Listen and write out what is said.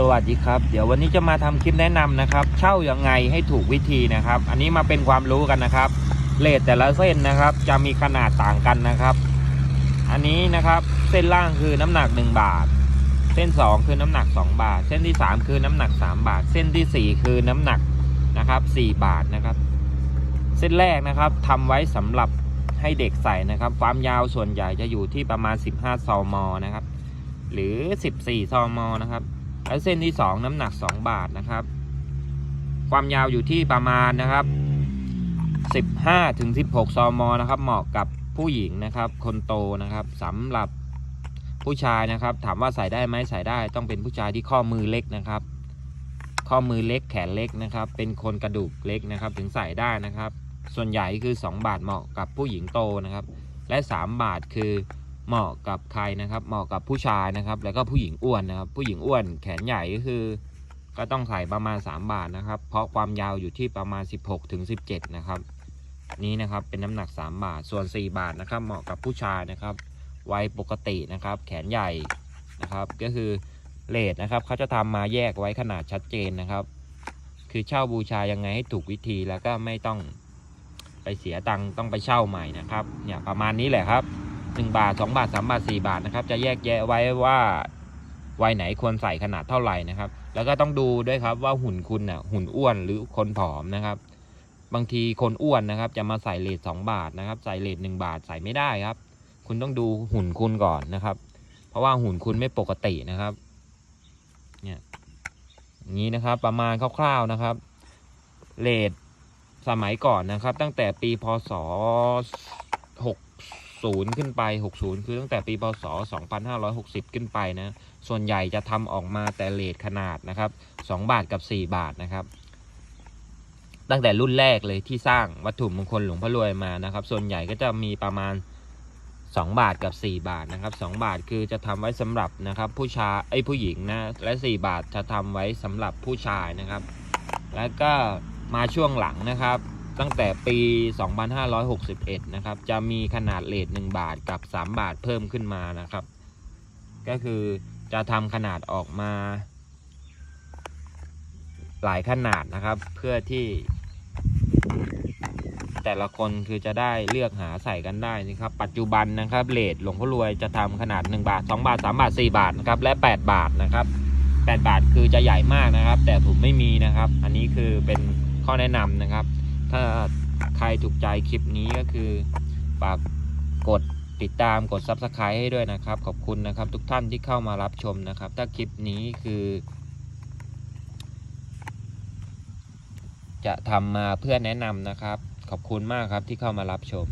สวัสดีครับ เดี๋ยววันนี้จะมาทำคลิปแนะนำนะครับ เช่ายังไงให้ถูกวิธีนะครับ อันนี้มาเป็นความรู้กันนะครับเลทแต่ละเส้นนะครับ จะมีขนาดต่างกันนะครับ อันนี้นะครับเส้นล่างคือน้ำหนัก 1 บาท เส้น 2 คือน้ำหนัก 2 บาท เส้นที่ 3 คือน้ำหนัก 3 บาท เส้นทีสี่4 คือน้ำหนักนะครับ 4 บาทนะครับ เส้นแรกนะครับทำไว้สำหรับให้เด็กใส่นะครับ ความยาวส่วนใหญ่จะอยู่ที่ประมาณ 15 ซมนะครับ หรือ 14 ซมนะครับ แล้วเส้นที่ 2 น้ำหนัก 2 บาทนะครับ ความยาวอยู่ที่ประมาณนะครับ 15ถึง16 ซมนะครับ เหมาะกับผู้หญิงนะครับ คนโตนะครับสำหรับผู้ชายนะครับ ถามว่าใส่ได้ไหมใส่ได้ต้องเป็นผู้ชายที่ข้อมือเล็กนะครับ ข้อมือเล็กแขนเล็กนะครับ เป็นคนกระดูกเล็กนะครับ ถึงใส่ได้นะครับ ส่วนใหญ่คือ 2 บาทเหมาะกับผู้หญิงโตนะครับ และ 3 บาทคือ เหมาะกับใครนะครับ เหมาะกับผู้ชายนะครับ แล้วก็ผู้หญิงอ้วนนะครับ ผู้หญิงอ้วนแขนใหญ่ก็คือ ก็ต้องใส่ประมาณ 3 บาทนะครับ เพราะความยาวอยู่ที่ประมาณ 16ถึง17 นะครับ นี้นะครับเป็นน้ำหนัก 3 บาท ส่วน 4 บาทนะครับ เหมาะกับผู้ชายนะครับวัยปกตินะครับ แขนใหญ่นะครับ ก็คือเลทนะครับเขาจะทำมาแยกไว้ขนาดชัดเจนนะครับ คือเช่าบูชายังไงให้ถูกวิธีแล้วก็ไม่ต้องไปเสียตังค์ต้องไปเช่าใหม่นะครับ เนี่ยประมาณนี้แหละครับ 1 บาท 2 บาท 3 บาท 4 บาทนะครับ จะแยกแยะไว้ว่าวัยไหนควรใส่ขนาดเท่าไหร่นะครับ แล้วก็ต้องดูด้วยครับว่าหุ่นคุณน่ะหุ่นอ้วนหรือคนผอมนะครับ บางทีคนอ้วนนะครับ จะมาใส่เลท2บาทนะครับ ใส่เลท1บาทใส่ไม่ได้ครับ คุณต้องดูหุ่นคุณก่อนนะครับ เพราะว่าหุ่นคุณไม่ปกตินะครับ เนี่ยนี้นะครับประมาณคร่าวๆนะครับเลทสมัยก่อนนะครับ ตั้งแต่ปีพศ 60 ขึ้นไป 60 คือตั้งแต่ปีพศ 2560 ขึ้นไปนะ ส่วนใหญ่จะทำออกมาแต่เลทขนาดนะครับ 2 บาทกับ 4 บาทนะครับ ตั้งแต่รุ่นแรกเลยที่สร้างวัตถุมงคลหลวงพ่อรวยมานะครับ ส่วนใหญ่ก็จะมีประมาณ 2 บาทกับ 4 บาทนะครับ 2 บาทคือจะทำไว้สำหรับนะครับ ผู้ชายไอ้ผู้หญิงนะ และ 4 บาทจะทำไว้สำหรับผู้ชายนะครับ แล้วก็มาช่วงหลังนะครับ ตั้งแต่ปี 2561 นะครับ จะมีขนาดเลท1บาทกับ 3 บาทเพิ่มขึ้นมานะครับ ก็คือจะทำขนาดออกมา หลายขนาดนะครับ เพื่อที่แต่ละคนคือจะได้เลือกหาใส่กันได้นะครับ ปัจจุบันนะครับเลทหลวงพ่อรวยจะทำขนาด 1 บาท 2 บาท 3 บาท 4 บาทนะครับและ 8 บาทนะครับ 8 บาทคือจะใหญ่มากนะครับ แต่ผมไม่มีนะครับ อันนี้คือเป็นข้อแนะนำนะครับ ถ้าใครถูกใจคลิปนี้ก็คือฝากกดติดตามกด Subscribe ให้ด้วยนะครับ ขอบคุณนะครับ ทุกท่านที่เข้ามารับชมนะครับ ถ้าคลิปนี้คือ จะทำมาเพื่อแนะนำนะครับ ขอบคุณมากครับที่เข้ามารับชม